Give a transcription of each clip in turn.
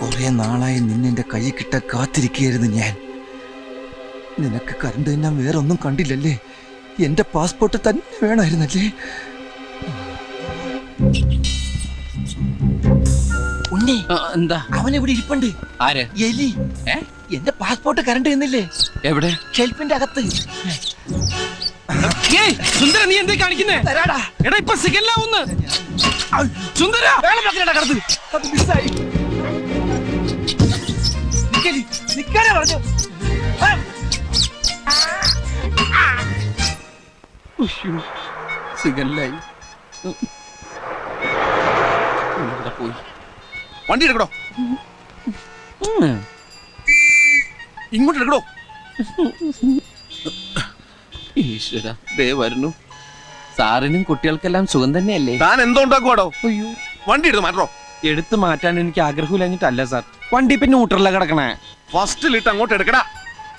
കുറെ നാളായി നിന്നെന്റെ കൈ കിട്ട കാത്തിരിക്കുകയായിരുന്നു ഞാൻ. നിനക്ക് കരണ്ട് ഞാൻ വേറെ ഒന്നും കണ്ടില്ലല്ലേ? എന്റെ പാസ്പോർട്ട് തന്നെ വേണമായിരുന്നല്ലേ? ഉണ്ണി എന്താ? അവൻ ഇവിടെ ഇരിപ്പുണ്ട്? ആര്? എലി. ഏ? എന്റെ പാസ്പോർട്ട് കറണ്ട് എന്നില്ലേ എവിടെ? ഷെൽഫിന്റെ അകത്ത്. സുന്ദര നീ എന്തേ കാണിക്കുന്നേ? തരാടാ. എടാ ഇപ്പൊ സിഗല്ലാവുന്ന് സുന്ദര. വേളം വെക്കലടാ കടത്ത് അത് മിസ്സായി. നിക്കലി നിക്കാനാ പറഞ്ഞു ആ. സിഗല്ലായി ഇവിടെ പോയി. വണ്ടി എടുക്കടോ. ഉം. ഇങ്ങോട്ട് എടുക്കടോ. ഈശ്വര ദേ വരുന്നു. സാറിനും കുട്ടികൾക്കെല്ലാം സുഖം തന്നെയല്ലേ? താൻ എന്തോ ഉണ്ടാക്കുവാടോ? അയ്യോ. വണ്ടി എടുത്ത് മാറ്റോ എടുത്തു മാറ്റാൻ എനിക്ക് ആഗ്രഹമില്ലഞ്ഞിട്ടല്ല സാർ. വണ്ടി പിന്നെ ന്യൂട്രലിലാ കിടക്കണേ. ഫസ്റ്റിലിട്ട് അങ്ങോട്ട് എടുക്കടാ.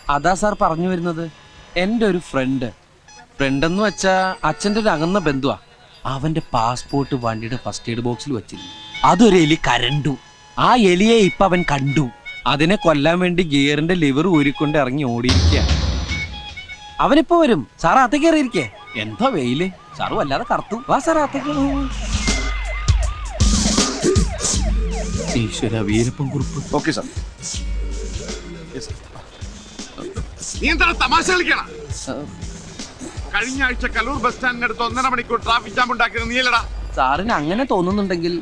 അതാ സാർ പറഞ്ഞു വരുന്നത്. എന്റെ ഒരു ഫ്രണ്ട് ഫ്രണ്ട് എന്ന് വെച്ചാ അച്ഛന്റെ ഒരു അകന്ന ബന്ധുവാ. അവന്റെ പാസ്പോർട്ട് വണ്ടിയുടെ ഫസ്റ്റ് എയ്ഡ് ബോക്സിൽ വെച്ചിരുന്നു. അതൊരു എലി കരണ്ടു. ആ എലിയെ ഇപ്പൊ അവൻ കണ്ടു. അതിനെ കൊല്ലാൻ വേണ്ടി ഗിയറിന്റെ ലിവർ ഊരിക്കൊണ്ട് ഇറങ്ങി ഓടിയിരിക്കുക അവനിപ്പോ വരും. സാർ അത്ത കയറിയിരിക്കേ? എന്താ വെയിൽ? സാറ് വല്ലാതെ കറുത്തു. വാ സാർ അത്ത ഈശ്വര വീരപ്പൻ കുറിപ്പ്. ഓക്കെ സാർ നീ എന്താണ് തമാശ കളിക്കണ? കഴിഞ്ഞ ആഴ്ച കലൂർ ബസ് സ്റ്റാൻഡിനടുത്ത് ഒന്നര മണിക്കൂർ ട്രാഫിക് ജാം ഉണ്ടാക്കിയത് നീലടാ സാറിന് അങ്ങനെ തോന്നുന്നുണ്ടെങ്കിൽ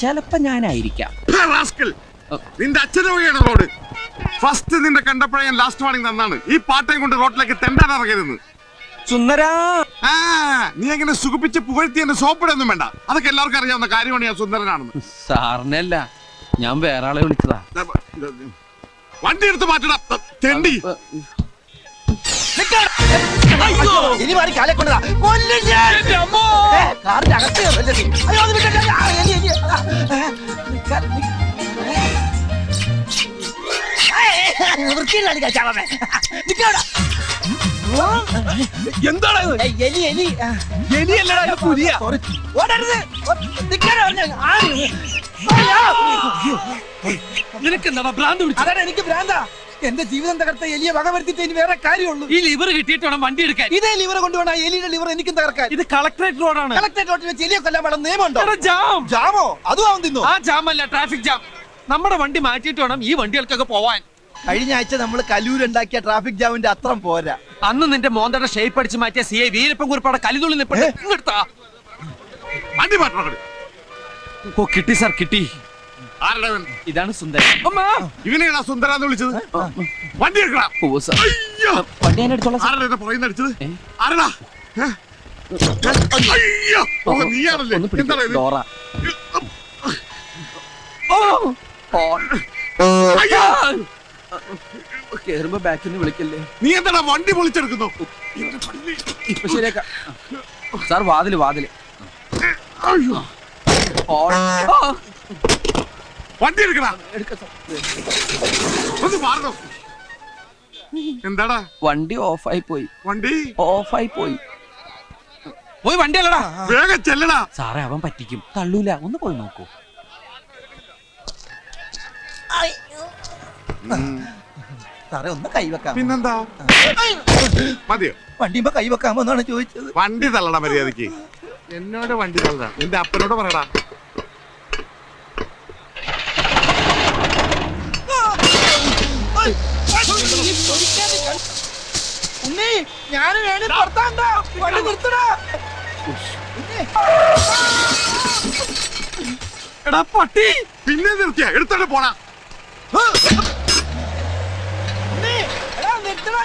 ചിലപ്പോ ഞാനായിരിക്കാം. നിന്റെ അച്ഛന്റെ വഴിയാണ് റോഡ്. ഫസ്റ്റ് നിന്റെ കണ്ടപ്പോഴേ ഞാൻ ലാസ്റ്റ് വാണിംഗ് തന്നാണ് ഈ പാട്ടയും കൊണ്ട് റോഡിലേക്ക് തെണ്ടാൻ ഇറങ്ങരുത്. സുന്ദരാ. ആ നീ എങ്ങനെ സുഖിപ്പിച്ച് പുകഴ്ത്തി എന്റെ സോപ്പിടൊന്നും വേണ്ട. അതൊക്കെ എല്ലാവർക്കും അറിയാവുന്ന കാര്യമാണ് ഞാൻ സുന്ദരനാണെന്ന്. സാറിനല്ല ഞാൻ വേറെ ആളെ വിളിച്ചതാ. വണ്ടി എടുത്ത് മാറ്റടാ. തെണ്ടി. ഇനി മാറി കാലെ കൊണ്ടതാ. കൊല്ലും ഞാൻ. കാറിന്റെ അകത്ത്? അയ്യോ, അത് വിട്ടേ, എന്താണ് എലി എലി എലിയല്ലടാ പുലിയ ഓടരുത്. നിനക്ക് എന്താ ഭ്രാന്ത് പിടിച്ചു അതാണ് എനിക്ക് ഭ്രാന്താ എന്റെ ജീവിതം തകർത്ത എലിയെ വകവരുത്തിട്ട് ഇനി വേറെ കാര്യമുള്ളൂ ഈ ലിവർ കിട്ടിയിട്ട് വേണം വണ്ടി എടുക്കാൻ. ഇതേ ലിവർ കൊണ്ടുപോണ എലിയുടെ ലിവർ എനിക്കും തകർക്കാൻ. ഇത് കളക്ടറേറ്റ് റോഡാണ് കളക്ടറേറ്റ് റോഡിൽ വെച്ച് എലിയെ കൊല്ലാൻ വേണം നിയമമുണ്ടോ ജാം. ജാമോ? അതും അവൻ തിന്നു? ആ ജാം അല്ല ട്രാഫിക് ജാം നമ്മുടെ വണ്ടി മാറ്റിയിട്ട് വേണം ഈ വണ്ടികൾക്കൊക്കെ പോവാൻ കഴിഞ്ഞ ആഴ്ച നമ്മൾ കലൂരുണ്ടാക്കിയ ട്രാഫിക് ജാമിന്റെ അത്ര പോരാ അന്ന് നിന്റെ മോന്തയുടെ ഷേപ്പ് അടിച്ച് മാറ്റിയ സി ഐ വീരപ്പൻ കുറിപ്പാടെ കലിതുള്ളി ഇങ്ങെടുത്താ വണ്ടി മാറ്റണം ഓ കിട്ടി സാർ കിട്ടി ആരുടെ? ഇതാണ് സുന്ദരൻ അമ്മാ. ഇവനെയാണോ സുന്ദരാന്ന് വിളിച്ചത് വണ്ടി എടുക്കടാ ഓ, സാർ. അയ്യോ വണ്ടി ഞാൻ എടുത്തോളാം സാർ. ആരുടെ എന്നെ പുറകിൽ നിന്ന് അടിച്ചത് ഏ? ആരടാ ഏ? അയ്യോ ഓ നീയാണല്ലേ ഒന്ന് പിടിക്ക്. എന്താണ് ഇത് ഡോറ. ഓ. അയ്യോ! കേറുമ്പോ ബാക്കിൽ നിന്ന് വിളിക്കല്ലേ? നീ എന്താണ് വണ്ടി പൊളിച്ചെടുക്കുന്നു. ഇപ്പൊ ശരിയാക്കാം. സാർ വാതിൽ വാതിൽ. വണ്ടി എടുക്കടാ. ഒന്ന് മാറണം? എന്താടാ? വണ്ടി ഓഫായി പോയി. വണ്ടി? ഓഫായി പോയി. പോയി വണ്ടി അല്ലടാ. വേഗം ചെല്ലടാ. സാറേ അവൻ പറ്റിക്കും. തള്ളൂല. ഒന്ന് പോയി നോക്കൂ. സാറേ ഒന്ന് കൈവെക്കാം പിന്നെന്താ? മതിയോ? വണ്ടിയുമ്പോ കൈവെക്കാമോ എന്നാണ് ചോദിച്ചത്. വണ്ടി തള്ളടാ മര്യാദയ്ക്ക് എന്നോട് വണ്ടി തള്ളടാ. നിന്റെ അപ്പനോട് പറയടാ. ഉണ്ണി ഞാൻ വേണി പുറത്താണ്ടാ. വണ്ടി നിർത്തടാ. എടാ പട്ടി. പിന്നെ നിർത്തിയാ. എടുത്തോണ്ട് നിർത്തടാ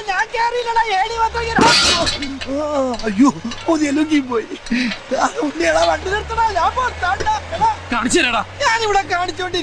ഞാൻ കേറിയില്ലടാ കേറി- അയ്യോ ഒന്നെലുങ്കി പോയി ഉണ്ണിയടാ വണ്ടി നിർത്തടാ ഞാൻ കാണിച്ചു തരാടാ ഞാനിവിടെ കാണിച്ചോണ്ടിരിക്കും